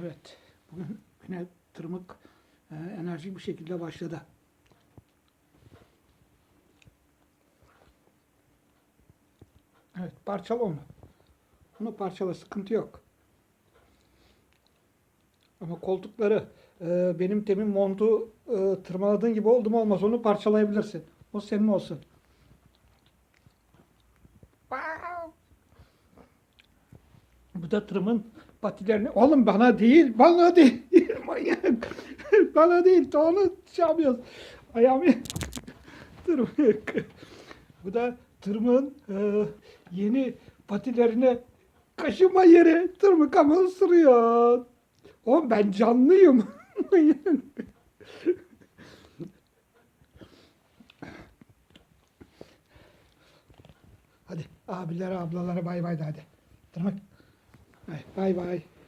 Evet. Bugün yine tırmık e, enerjik bir şekilde başladı. Evet parçala onu. Onu parçala sıkıntı yok. Ama koltukları e, benim temin montu e, tırmaladığın gibi oldu mu olmaz onu parçalayabilirsin. O senin olsun. Bu da tırımın patilerini... Oğlum bana değil, bana değil. Manyak. bana değil, onu şey yapıyoruz. Ayağımı... Tırmık. Bu da tırmığın e, yeni patilerine kaşıma yeri. Tırmık ama ısırıyor. Oğlum ben canlıyım. hadi abilere ablalara bay bay de hadi. Tırmık. Bay bay. bay.